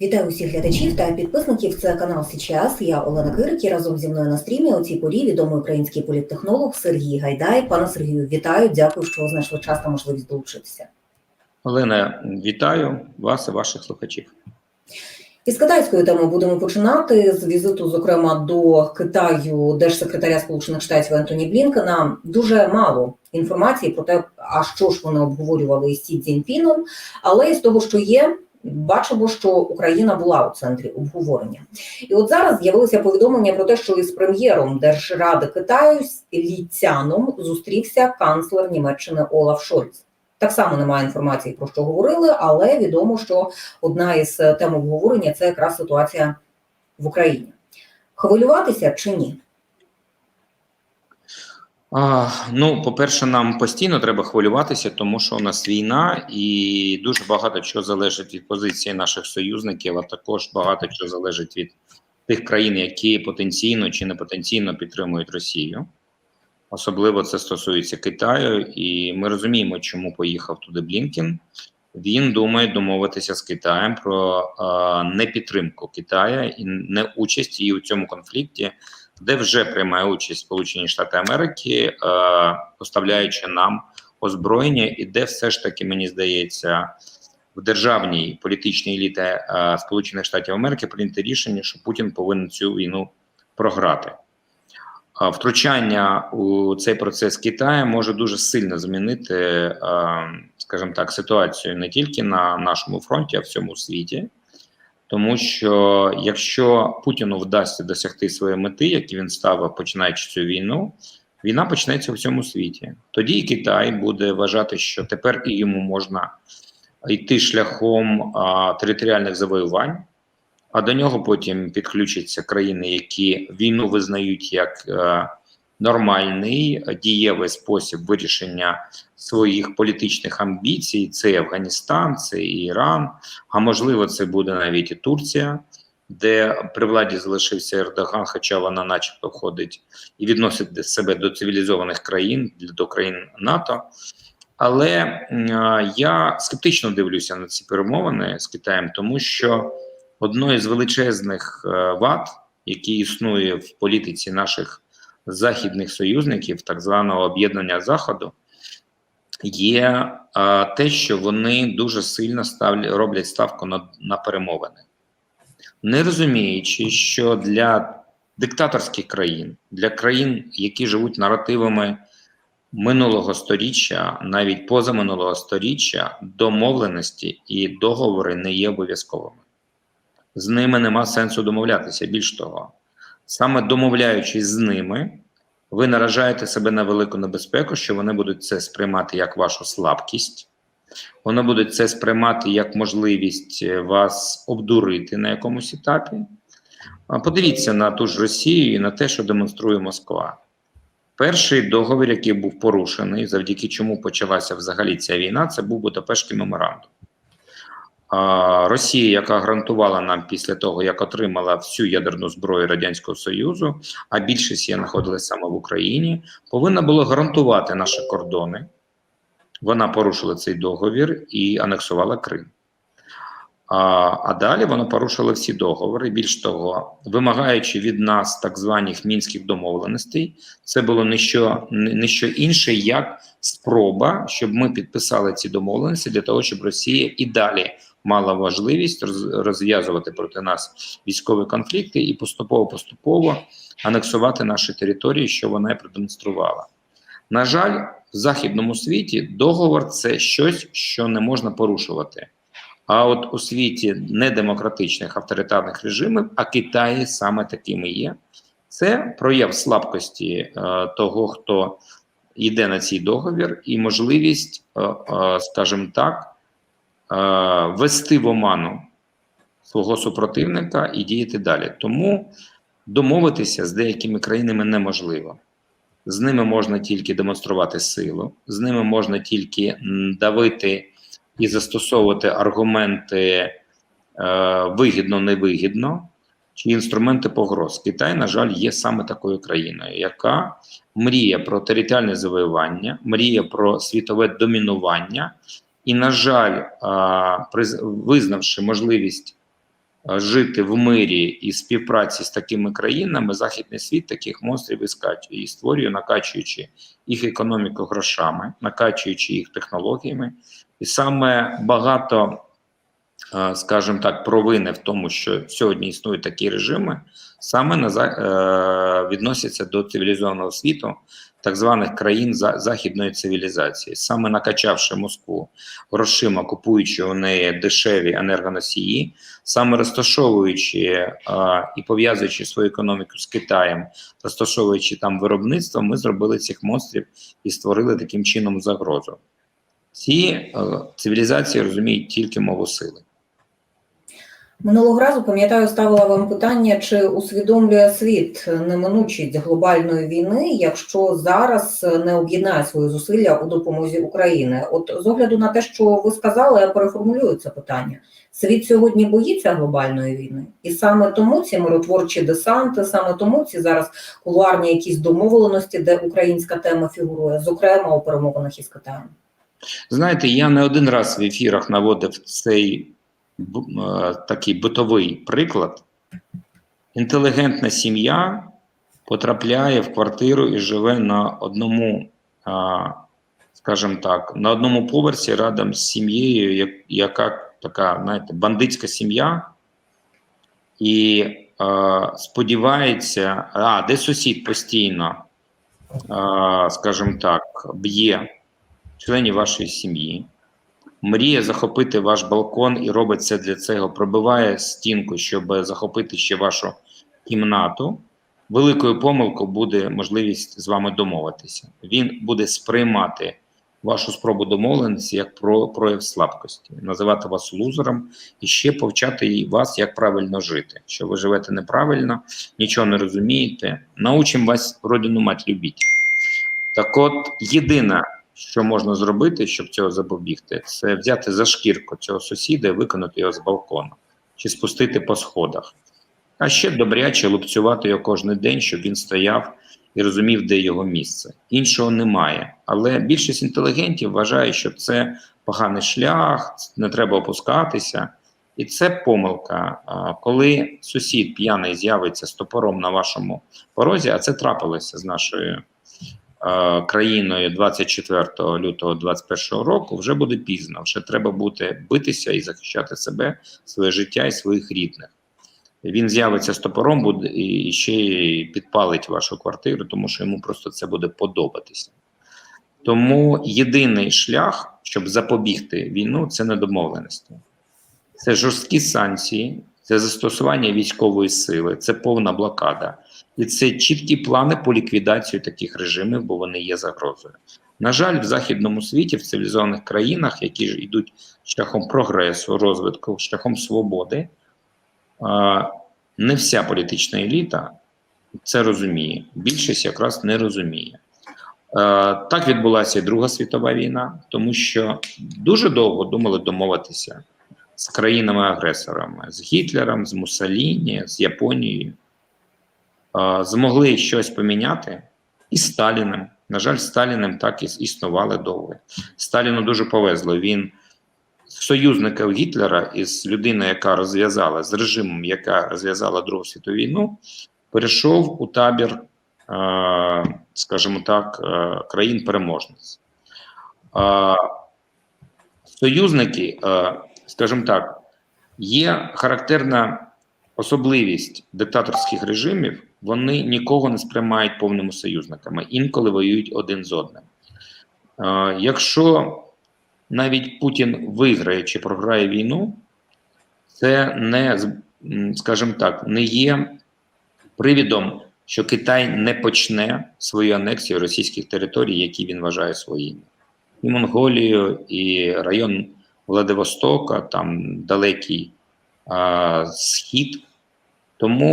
Вітаю усіх глядачів та підписників. Це канал Січас. Я Олена Кирик і разом зі мною на стрімі у цій порі відомий український політтехнолог Сергій Гайдай. Пане Сергію, вітаю! Дякую, що знайшли час та можливість долучитися. Олена, вітаю вас і ваших слухачів. Із китайської теми будемо починати з візиту, зокрема до Китаю, держсекретаря Сполучених Штатів Ентоні Блінкена. Дуже мало інформації про те, а що ж вони обговорювали із Сі Цзіньпіном, але із того, що є. Бачимо, що Україна була у центрі обговорення, і от зараз з'явилося повідомлення про те, що із прем'єром Держради Китаю Лі зустрівся канцлер Німеччини Олаф Шольц. Так само немає інформації про що говорили, але відомо, що одна із тем обговорення це якраз ситуація в Україні. Хвилюватися чи ні? А, ну, по-перше, нам постійно треба хвилюватися, тому що у нас війна, і дуже багато чого залежить від позиції наших союзників, а також багато чого залежить від тих країн, які потенційно чи не потенційно підтримують Росію. Особливо це стосується Китаю, і ми розуміємо, чому поїхав туди Блінкен. Він думає домовитися з Китаєм про е, непідтримку Китая і не участь її у цьому конфлікті, де вже приймає участь Сполучені Штати Америки, е, поставляючи нам озброєння, і де все ж таки мені здається в державній політичній еліті е, Сполучених Штатів Америки прийняти рішення, що Путін повинен цю війну програти. Втручання у цей процес Китаю може дуже сильно змінити, скажімо так, ситуацію не тільки на нашому фронті, а в всьому світі. Тому що якщо Путіну вдасться досягти своєї мети, які він ставив, починаючи цю війну, війна почнеться в всьому світі. Тоді і Китай буде вважати, що тепер і йому можна йти шляхом а, територіальних завоювань а до нього потім підключаться країни, які війну визнають як е, нормальний дієвий спосіб вирішення своїх політичних амбіцій. Це і Афганістан, це і Іран, а можливо, це буде навіть і Турція. Де при владі залишився Ердоган, хоча вона, начебто, входить і відносить себе до цивілізованих країн, до країн НАТО. Але е, я скептично дивлюся на ці перемовини з Китаєм, тому що одною з величезних е, вад, які існує в політиці наших західних союзників, так званого об'єднання Заходу, є а, те, що вони дуже сильно ставлять, роблять ставку на, на перемовини, не розуміючи, що для диктаторських країн, для країн, які живуть наративами минулого сторіччя, навіть позаминулого сторіччя, домовленості і договори не є обов'язковими з ними нема сенсу домовлятися. Більш того, саме домовляючись з ними, ви наражаєте себе на велику небезпеку, що вони будуть це сприймати як вашу слабкість, вони будуть це сприймати як можливість е, вас обдурити на якомусь етапі. Подивіться на ту ж Росію і на те, що демонструє Москва. Перший договір, який був порушений, завдяки чому почалася взагалі ця війна, це був Будапештський меморандум. Росія, яка гарантувала нам після того, як отримала всю ядерну зброю радянського союзу, а більшість її знаходилася саме в Україні, повинна була гарантувати наші кордони. Вона порушила цей договір і анексувала Крим. А а далі вона порушила всі договори. Більш того, вимагаючи від нас так званих мінських домовленостей, це було не що, не що інше, як спроба, щоб ми підписали ці домовленості для того, щоб Росія і далі мала можливість розв'язувати проти нас військові конфлікти і поступово-поступово анексувати наші території, що вона і продемонструвала. На жаль, в західному світі договор це щось, що не можна порушувати. А от у світі недемократичних авторитарних режимів, а Китай саме такими є, це прояв слабкості е, того, хто йде на цей договір, і можливість, е, е, скажімо так, вести в оману свого супротивника і діяти далі. Тому домовитися з деякими країнами неможливо. З ними можна тільки демонструвати силу, з ними можна тільки давити і застосовувати аргументи е, вигідно-невигідно чи інструменти погроз. Китай, на жаль, є саме такою країною, яка мріє про територіальне завоювання, мріє про світове домінування і, на жаль, визнавши можливість жити в мирі і співпраці з такими країнами, західний світ таких монстрів і скачує і створює, накачуючи їх економіку грошами, накачуючи їх технологіями, і саме багато, скажімо так, провини в тому, що сьогодні існують такі режими, саме е, відносяться до цивілізованого світу, так званих країн західної цивілізації, саме накачавши Москву грошима, купуючи у неї дешеві енергоносії, саме розташовуючи а, і пов'язуючи свою економіку з Китаєм, розташовуючи там виробництво, ми зробили цих монстрів і створили таким чином загрозу. Ці е, цивілізації розуміють тільки мову сили. Минулого разу, пам'ятаю, ставила вам питання, чи усвідомлює світ неминучість глобальної війни, якщо зараз не об'єднає свої зусилля у допомозі Україні. От з огляду на те, що ви сказали, я переформулюю це питання. Світ сьогодні боїться глобальної війни, і саме тому ці миротворчі десанти, саме тому ці зараз кулуарні якісь домовленості, де українська тема фігурує, зокрема у перемовинах із Китаєм. Знаєте, я не один раз в ефірах наводив цей такий битовий приклад. Інтелігентна сім'я потрапляє в квартиру і живе на одному, скажімо так, на одному поверсі разом з сім'єю, яка така, знаєте, бандитська сім'я, і е, сподівається, а де сусід постійно, е, скажімо так, б'є членів вашої сім'ї, мріє захопити ваш балкон і робить це для цього, пробиває стінку, щоб захопити ще вашу кімнату. Великою помилкою буде можливість з вами домовитися. Він буде сприймати вашу спробу домовленості як про прояв слабкості, називати вас лузером і ще повчати вас, як правильно жити. Що ви живете неправильно, нічого не розумієте. Научимо вас родину мать любіть. Так от, єдине, що можна зробити, щоб цього запобігти, це взяти за шкірку цього сусіда і виконати його з балкона чи спустити по сходах. А ще добряче лупцювати його кожен день, щоб він стояв і розумів, де його місце. Іншого немає. Але більшість інтелігентів вважає, що це поганий шлях, не треба опускатися. І це помилка. Коли сусід п'яний з'явиться з топором на вашому порозі, а це трапилося з нашою країною 24 лютого 2021 року, вже буде пізно. Вже треба буде битися і захищати себе, своє життя і своїх рідних. Він з'явиться з топором буде і ще й підпалить вашу квартиру, тому що йому просто це буде подобатися. Тому єдиний шлях, щоб запобігти війну, це недомовленості. Це жорсткі санкції, це застосування військової сили, це повна блокада. І це чіткі плани по ліквідації таких режимів, бо вони є загрозою. На жаль, в західному світі, в цивілізованих країнах, які ж йдуть шляхом прогресу, розвитку, шляхом свободи, не вся політична еліта це розуміє. Більшість якраз не розуміє. Так відбулася і Друга світова війна, тому що дуже довго думали домовитися з країнами-агресорами, з Гітлером, з Муссоліні, з Японією. Змогли щось поміняти і Сталіним. На жаль, Сталіним так і існували довго. Сталіну дуже повезло. Він союзників Гітлера із людиною, яка розв'язала з режимом, яка розв'язала Другу світову війну, перейшов у табір, скажімо так, країн-переможниць. Союзники, скажімо так, є характерна особливість диктаторських режимів, вони нікого не сприймають повними союзниками, інколи воюють один з одним. Е, Якщо навіть Путін виграє чи програє війну, це не, скажімо так, не є привідом, що Китай не почне свою анексію російських територій, які він вважає своїми. І Монголію, і район Владивостока, там далекий а, схід. Тому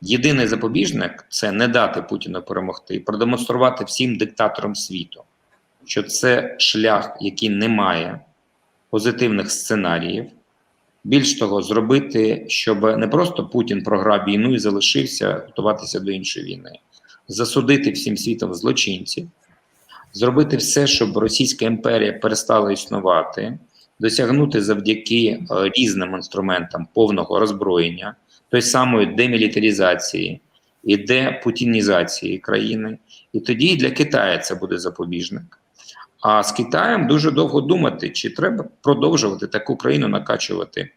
єдиний запобіжник це не дати Путіну перемогти і продемонструвати всім диктаторам світу, що це шлях, який не має позитивних сценаріїв. Більш того, зробити, щоб не просто Путін програв війну і залишився готуватися до іншої війни, засудити всім світом злочинців, зробити все, щоб Російська імперія перестала існувати, досягнути завдяки е, різним інструментам повного роззброєння, той самої демілітаризації і депутінізації країни, і тоді для Китаю це буде запобіжник. А з Китаєм дуже довго думати, чи треба продовжувати таку країну накачувати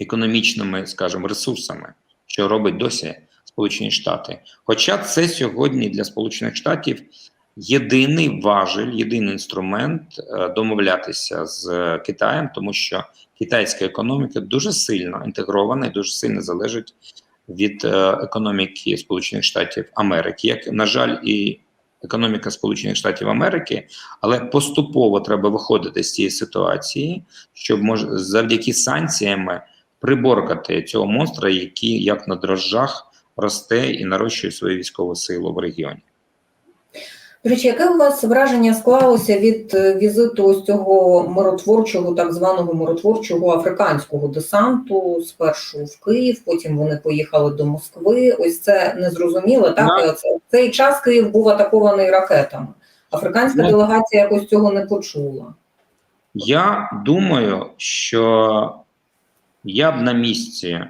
економічними, скажімо, ресурсами, що робить досі Сполучені Штати. Хоча це сьогодні для Сполучених Штатів єдиний важель, єдиний інструмент е, домовлятися з Китаєм, тому що китайська економіка дуже сильно інтегрована і дуже сильно залежить від е, економіки Сполучених Штатів Америки. Як на жаль, і економіка Сполучених Штатів Америки, але поступово треба виходити з цієї ситуації, щоб мож завдяки санкціями приборкати цього монстра, який як на дрожжах росте і нарощує свою військову силу в регіоні. До речі, яке у вас враження склалося від е, візиту ось цього миротворчого, так званого миротворчого африканського десанту спершу в Київ, потім вони поїхали до Москви. Ось це незрозуміло. Так це цей час Київ був атакований ракетами. Африканська Ну. делегація якось цього не почула. Я думаю, що я б на місці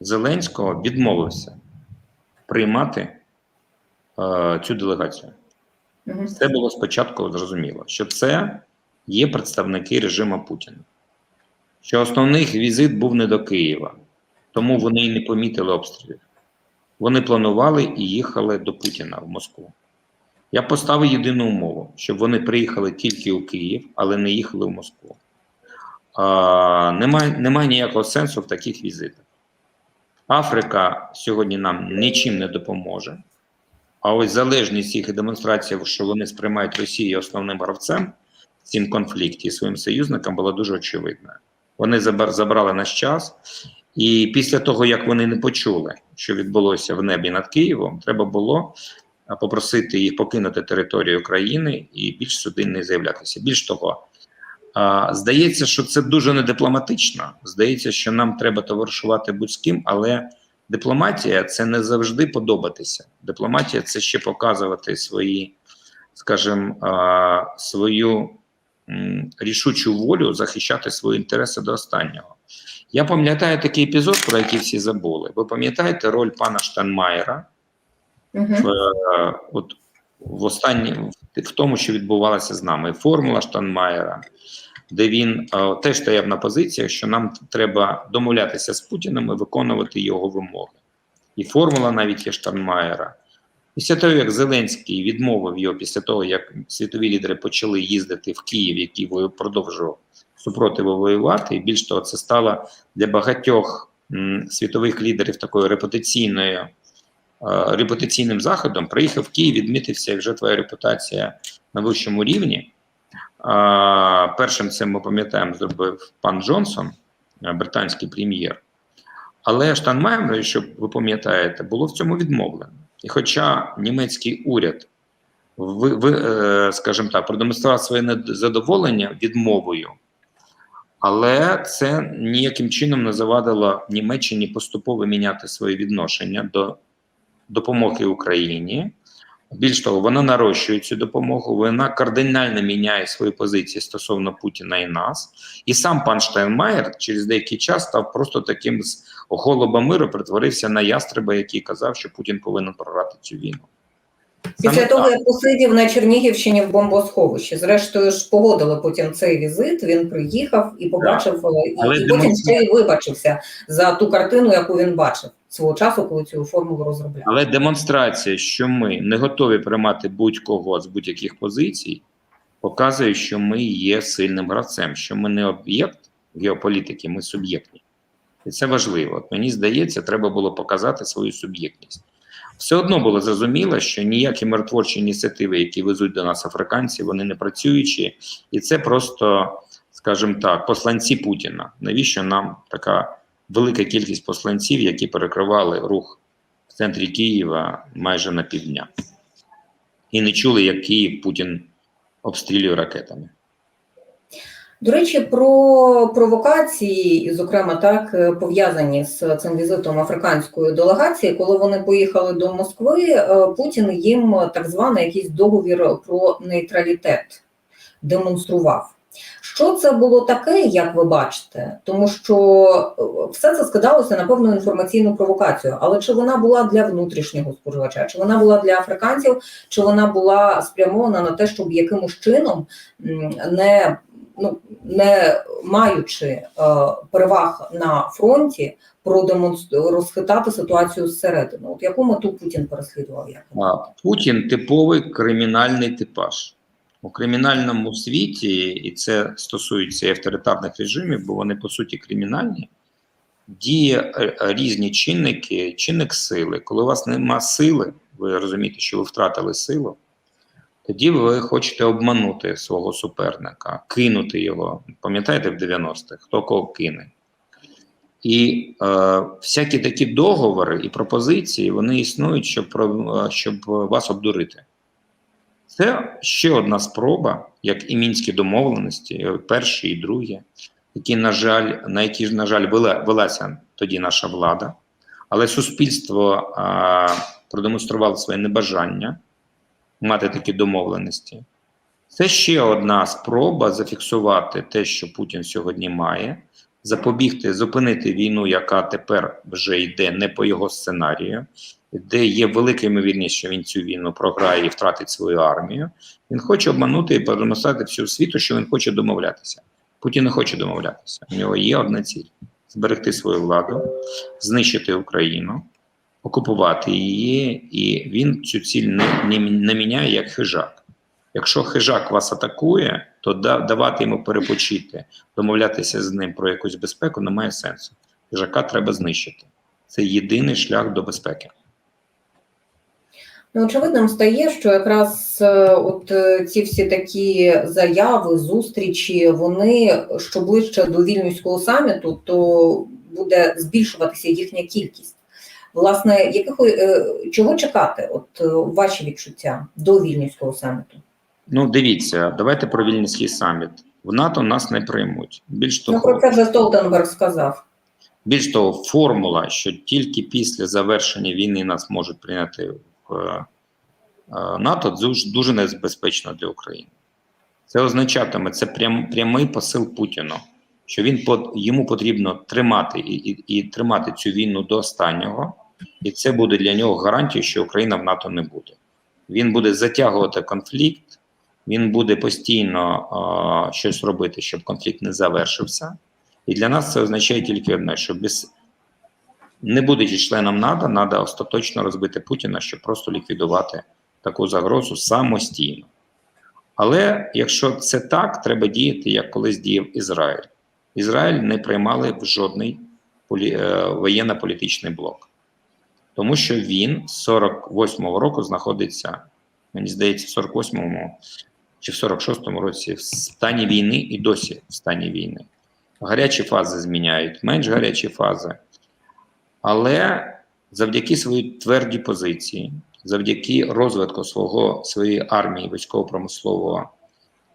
Зеленського відмовився приймати е, цю делегацію. Мгм. Це було спочатку зрозуміло, що це є представники режиму Путіна. Що основний візит був не до Києва, тому вони і не помітили обстрілів. Вони планували і їхали до Путіна в Москву. Я поставив єдину умову, щоб вони приїхали тільки у Київ, але не їхали в Москву. А, немає, немає ніякого сенсу в таких візитах. Африка сьогодні нам нічим не допоможе. А ось залежність їх і демонстрація, що вони сприймають Росію основним гравцем в цім конфлікті своїм союзникам, була дуже очевидна. Вони забрали наш час, і після того, як вони не почули, що відбулося в небі над Києвом, треба було попросити їх покинути територію країни і більш сюди не з'являтися. Більш того, здається, що це дуже недипломатично. Здається, що нам треба товаришувати будь з ким, але дипломатія це не завжди подобатися. Дипломатія це ще показувати свої, скажімо, свою рішучу волю захищати свої інтереси до останнього. Я пам'ятаю такий епізод, про який всі забули. Ви пам'ятаєте роль пана Штанмаєра Мгм. в, е, от, в останні в, в тому, що відбувалося з нами. Формула Штанмаєра, де він е, теж стояв на позиціях, що нам треба домовлятися з Путіним і виконувати його вимоги. І формула навіть є Штанмаєра. Після того, як Зеленський відмовив його, після того, як світові лідери почали їздити в Київ, який продовжував супротиву воювати, і більш того, це стало для багатьох м, світових лідерів такою репутаційною е, репутаційним заходом, приїхав в Київ, відмітився, і вже твоя репутація на вищому рівні. Першим це ми пам'ятаємо, зробив пан Джонсон, е, британський прем'єр. Але Штанмайер, що ви пам'ятаєте, було в цьому відмовлено. І хоча німецький уряд, ви, ви, е, скажімо так, продемонстрував своє незадоволення відмовою, але це ніяким чином не завадило Німеччині поступово міняти своє відношення до допомоги Україні. Більш того, вона нарощує цю допомогу, вона кардинально міняє свої позиції стосовно Путіна і нас. І сам пан Штайнмаєр через деякий час став просто таким з голуба миру, перетворився на ястреба, який казав, що Путін повинен програти цю війну. Після Саме того, так. як посидів на Чернігівщині в бомбосховищі, зрештою ж погодили потім цей візит. Він приїхав і побачив, е, і, і потім ще й вибачився за ту картину, яку він бачив свого часу, коли цю формулу розробляв. Але демонстрація, що ми не готові приймати будь-кого з будь-яких позицій, показує, що ми є сильним гравцем, що ми не об'єкт геополітики, ми суб'єктні. І це важливо. Мені здається, треба було показати свою суб'єктність. Все одно було зрозуміло, що ніякі миротворчі ініціативи, які везуть до нас африканці, вони не працюючі, і це просто, скажімо так, посланці Путіна. Навіщо нам така велика кількість посланців, які перекривали рух в центрі Києва майже на півдня. І не чули, як Київ Путін обстрілює ракетами. До речі, про провокації, зокрема, так е, пов'язані з цим візитом африканської делегації, коли вони поїхали до Москви, е, Путін їм так званий якийсь договір про нейтралітет демонстрував. Що це було таке, як ви бачите? Тому що е, все це скидалося на певну інформаційну провокацію. Але чи вона була для внутрішнього споживача, чи вона була для африканців, чи вона була спрямована на те, щоб якимось чином не ну не маючи е, переваг на фронті, продемонстр... розхитати ситуацію зсередини? От яку мету Путін переслідував? Як А, Путін типовий кримінальний типаж. У кримінальному світі, і це стосується і авторитарних режимів, бо вони по суті кримінальні, діє е, е, різні чинники, чинник сили. Коли у вас нема сили, ви розумієте, що ви втратили силу, тоді ви хочете обманути свого суперника, кинути його. Пам'ятаєте в 90-х, хто кого кине? І е, всякі такі договори і пропозиції вони існують, щоб, е, щоб вас обдурити. Це ще одна спроба, як і мінські домовленості, е, перші і другі, які, на жаль, на які, на жаль, вела, велася тоді наша влада, але суспільство а, продемонструвало своє небажання мати такі домовленості. Це ще одна спроба зафіксувати те, що Путін сьогодні має, запобігти, зупинити війну, яка тепер вже йде не по його сценарію, де є велика ймовірність, що він цю війну програє і втратить свою армію. Він хоче обманути і продемонструвати всю світу, що він хоче домовлятися. Путін не хоче домовлятися. У нього є одна ціль: зберегти свою владу, знищити Україну, окупувати її, і він цю ціль не, не, не міняє як хижак. Якщо хижак вас атакує, то да, давати йому перепочити, домовлятися з ним про якусь безпеку немає сенсу. Хижака треба знищити. Це єдиний шлях до безпеки. Ну, очевидним стає, що якраз е, от е, ці всі такі заяви, зустрічі, вони що ближче до вільнюського саміту, то буде збільшуватися їхня кількість. Власне, яких е, чого чекати? От ваші відчуття до вільнюського саміту? Ну, дивіться, давайте про Вільнюський саміт. В НАТО нас не приймуть. Більш Ну того, про це вже Столтенберг сказав. більш того, формула, що тільки після завершення війни нас можуть прийняти НАТО, дуже, небезпечно для України. Це означатиме це прям, прямий посил Путіну, що він йому потрібно тримати і, і, і тримати цю війну до останнього, і це буде для нього гарантією, що Україна в НАТО не буде. Він буде затягувати конфлікт, він буде постійно е, щось робити, щоб конфлікт не завершився. І для нас це означає тільки одне: що без не будучи членом НАТО, треба остаточно розбити Путіна, щоб просто ліквідувати таку загрозу самостійно. Але якщо це так, треба діяти, як колись діяв Ізраїль. Ізраїль не приймали в жодний полі... е, воєнно-політичний блок, тому що він з 48-го року знаходиться, мені здається, в 48-му чи в 46-му році в стані війни і досі в стані війни. Гарячі фази зміняють, менш гарячі фази. Але завдяки своїй твердій позиції, завдяки розвитку свого, своєї армії, військово-промислового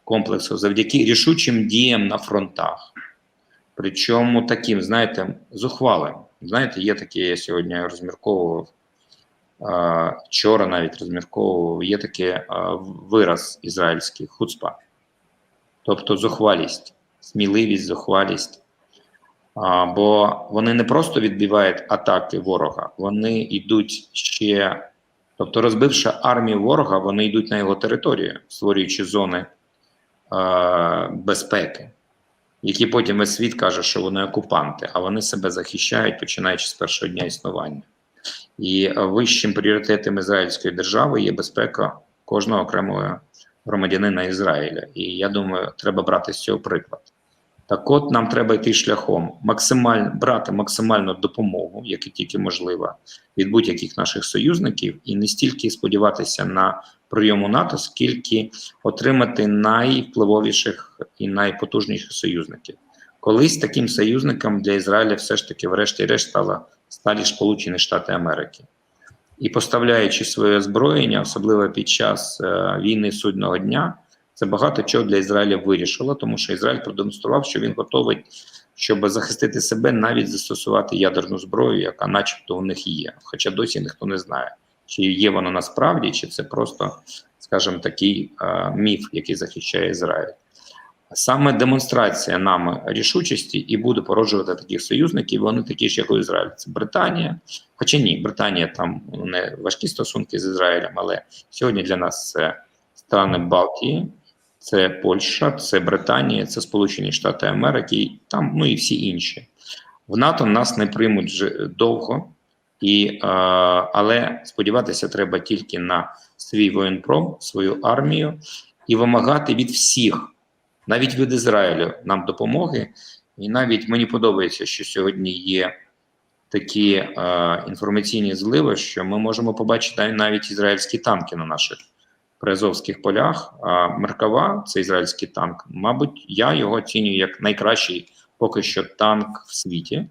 комплексу, завдяки рішучим діям на фронтах, причому таким, знаєте, зухвалим. Знаєте, є таке, я сьогодні розмірковував, вчора навіть розмірковував, є таке вираз ізраїльський хуцпа, тобто зухвалість, сміливість, зухвалість. А, бо вони не просто відбивають атаки ворога, вони йдуть ще, тобто, розбивши армію ворога, вони йдуть на його територію, створюючи зони е, безпеки, які потім весь світ каже, що вони окупанти, а вони себе захищають, починаючи з першого дня існування. І вищим пріоритетом ізраїльської держави є безпека кожного окремого громадянина Ізраїля. І я думаю, треба брати з цього приклад. Так от нам треба йти шляхом максимально брати максимальну допомогу, як і тільки можливо, від будь-яких наших союзників, і не стільки сподіватися на прийом у НАТО, скільки отримати найвпливовіших і найпотужніших союзників. Колись таким союзником для Ізраїля все ж таки, врешті-решт, стала сталі Сполучені Штати Америки. І поставляючи своє озброєння, особливо під час е, війни судного дня. Це багато чого для Ізраїля вирішило, тому що Ізраїль продемонстрував, що він готовий, щоб захистити себе, навіть застосувати ядерну зброю, яка, начебто, у них є. Хоча досі ніхто не знає, чи є вона насправді, чи це просто, скажімо, такий а, міф, який захищає Ізраїль. Саме демонстрація нами рішучості і буде породжувати таких союзників. Вони такі ж, як у Ізраїль. Це Британія. Хоча ні, Британія там не важкі стосунки з Ізраїлем, але сьогодні для нас це страни Балтії, це Польща, це Британія, це Сполучені Штати Америки, там ну і всі інші. В НАТО нас не приймуть вже довго, і, е, але сподіватися треба тільки на свій воєнпром, свою армію і вимагати від всіх, навіть від Ізраїлю, нам допомоги. І навіть мені подобається, що сьогодні є такі е, інформаційні зливи, що ми можемо побачити навіть ізраїльські танки на наших приазовських полях. А Меркава, це ізраїльський танк, мабуть, я його оцінюю як найкращий поки що танк в світі,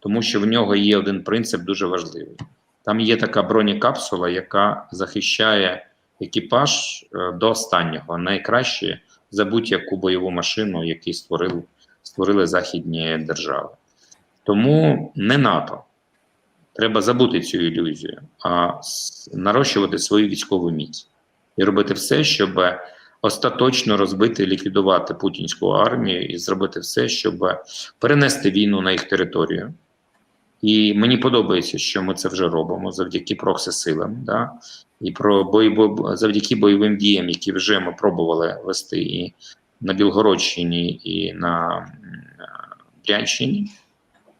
тому що в нього є один принцип дуже важливий. Там є така бронекапсула, яка захищає екіпаж е, до останнього, найкраще за будь-яку бойову машину, яку створили, створили західні держави. Тому не НАТО. Треба забути цю ілюзію, а нарощувати свою військову міць і робити все, щоб остаточно розбити, ліквідувати путінську армію і зробити все, щоб перенести війну на їх територію. І мені подобається, що ми це вже робимо завдяки прокси-силам, да? і про бой, бо- завдяки бойовим діям, які вже ми пробували вести і на Білгородщині, і на Брянщині.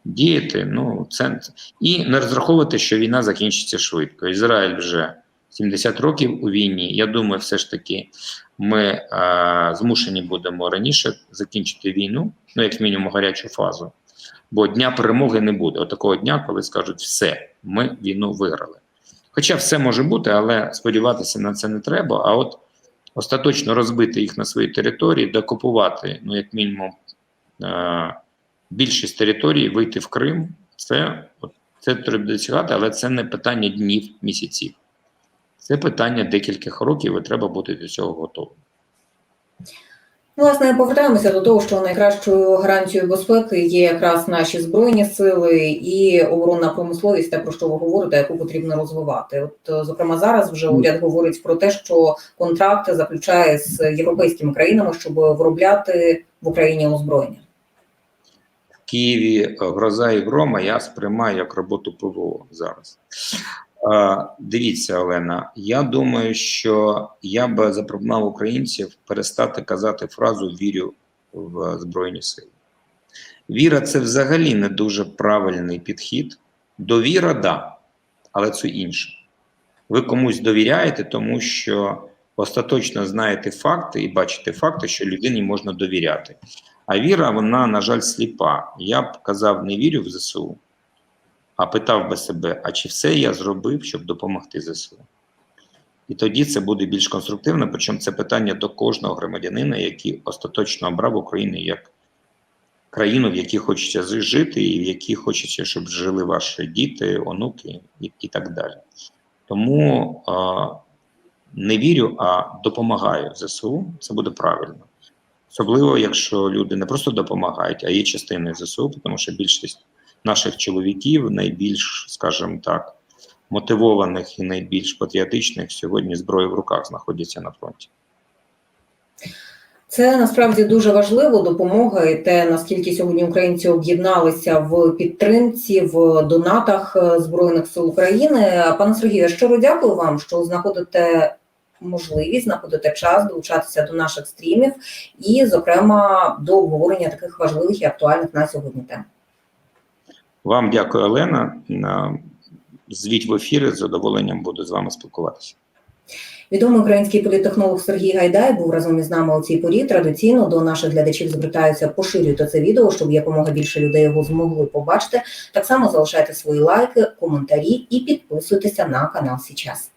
Діяти, ну це і не розраховувати, що війна закінчиться швидко. Ізраїль вже 70 років у війні. Я думаю, все ж таки ми е, змушені будемо раніше закінчити війну, ну як мінімум гарячу фазу. Бо дня перемоги не буде. Отакого дня, коли скажуть, все, ми війну виграли. Хоча все може бути, але сподіватися на це не треба. А от остаточно розбити їх на своїй території, докупувати, ну як мінімум, е, більшість території, вийти в Крим, це, от, це треба досягати, але це не питання днів, місяців. Це питання декількох років, і треба бути до цього готовим. Власне, повертаємося до того, що найкращою гарантією безпеки є якраз наші збройні сили і оборонна промисловість, те про що ви говорите, яку потрібно розвивати. От е, зокрема, зараз вже уряд говорить про те, що контракти заключає з європейськими країнами, щоб виробляти в Україні озброєння. В Києві гроза і грома я сприймаю як роботу ПВО зараз. Дивіться, Олена, я думаю, що я би запропонував українців перестати казати фразу вірю в Збройні Сили. Віра це взагалі не дуже правильний підхід. Довіра, да, але це інше. Ви комусь довіряєте, тому що остаточно знаєте факти і бачите факти, що людині можна довіряти. А віра, вона, на жаль, сліпа. Я б казав, не вірю в ЗСУ, а питав би себе, а чи все я зробив, щоб допомогти ЗСУ? І тоді це буде більш конструктивно, причому це питання до кожного громадянина, який остаточно обрав Україну як країну, в якій хочеться жити, і в якій хочеться, щоб жили ваші діти, онуки і, і так далі. Тому а, не вірю, а допомагаю ЗСУ. Це буде правильно. Особливо, якщо люди не просто допомагають, а є частиною ЗСУ, тому що більшість наших чоловіків, найбільш, скажімо так, мотивованих і найбільш патріотичних сьогодні зброї в руках знаходяться на фронті. Це насправді дуже важливо допомога і те, наскільки сьогодні українці об'єдналися в підтримці, в донатах е, Збройних сил України. Пане Сергію, щиро дякую вам, що знаходите можливість, знаходите час долучатися до наших стрімів і, зокрема, до обговорення таких важливих і актуальних на сьогодні тем. Вам дякую, Олена. На- Звіть в ефірі з задоволенням буду з вами спілкуватися. Відомий український політтехнолог Сергій Гайдай був разом із нами у цій порі. Традиційно до наших глядачів звертаються поширюйте це відео, щоб якомога більше людей його змогли побачити. Так само залишайте свої лайки, коментарі і підписуйтеся на канал Січас.